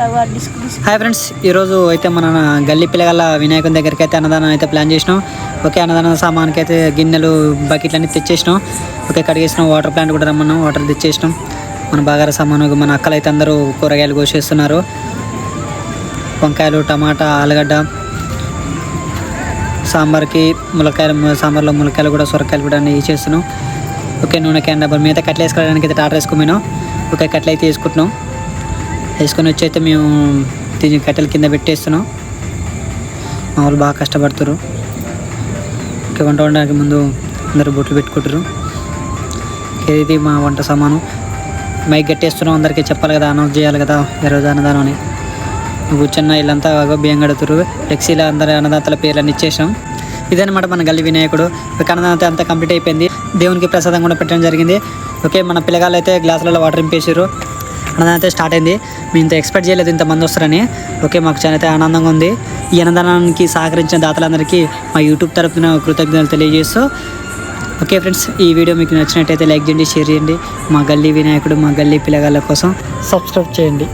Hi friends ఈరోజు అయితే మన గల్లీ పిల్లగల వినాయకుని దగ్గరికి అయితే అన్నదానం అయితే ప్లాన్ చేసినాం. ఓకే అన్నదానం సామాన్కి అయితే గిన్నెలు బకెట్లు అన్నీ తెచ్చేసినాం. ఓకే కడిగేసినాం. వాటర్ ప్లాంట్ కూడా రమ్మన్నాం. వాటర్ తెచ్చేసినాం. మన బాగార సామాను మన అక్కలు అయితే అందరూ కూరగాయలు కోసేస్తున్నారు. వంకాయలు టమాటా ఆలుగడ్డ సాంబార్కి ములక్కాయలు సాంబార్లో ములక్కాయలు కూడా సొరకాయలు కూడా అన్ని చేస్తున్నాం ఓకే నూనె క్యాన్ డబ్బర్ మీద కట్టలు వేసుకోవడానికి అయితే టాటర్ వేసుకున్నాం ఓకే కట్టలు అయితే వేసుకుంటున్నాం. వేసుకొని వచ్చి అయితే మేము దీని కట్టెల కింద పెట్టేస్తున్నాం. మా వాళ్ళు బాగా కష్టపడుతారు ఓకే వంట వండడానికి ముందు అందరూ బొట్లు పెట్టుకుంటారు ఇది మా వంట సామాను. మైక్ కట్టేస్తున్నాం అందరికీ చెప్పాలి కదా అనౌన్స్ చేయాలి కదా ఈరోజు అన్నదానం అని. కూర్చున్న వీళ్ళంతా బాగా బియ్యం కడుతురు ఫ్లెక్సీలో అందరి అన్నదాతల పేర్లన్నీ ఇచ్చేసాం. ఇదనమాట మన గల్లి వినాయకుడు. ఒక అంతా కంప్లీట్ అయిపోయింది. దేవునికి ప్రసాదం కూడా పెట్టడం జరిగింది. ఓకే మన పిల్లగాళ్ళు అయితే గ్లాసులలో వాటర్ నింపేసారు అన్నదానం అయితే స్టార్ట్ అయింది. మేము ఇంత ఎక్స్పెక్ట్ చేయలేదు ఇంతమంది వస్తారని. ఓకే మాకు చాలా అయితే ఆనందంగా ఉంది. ఈ అన్నదానానికి సహకరించిన దాతలందరికీ మా యూట్యూబ్ తరపున కృతజ్ఞతలు తెలియజేస్తూ ఓకే ఫ్రెండ్స్ ఈ వీడియో మీకు నచ్చినట్టయితే లైక్ చేయండి షేర్ చేయండి. మా గల్లీ వినాయకుడు మా గల్లీ పిల్లగాళ్ళ కోసం సబ్స్క్రైబ్ చేయండి.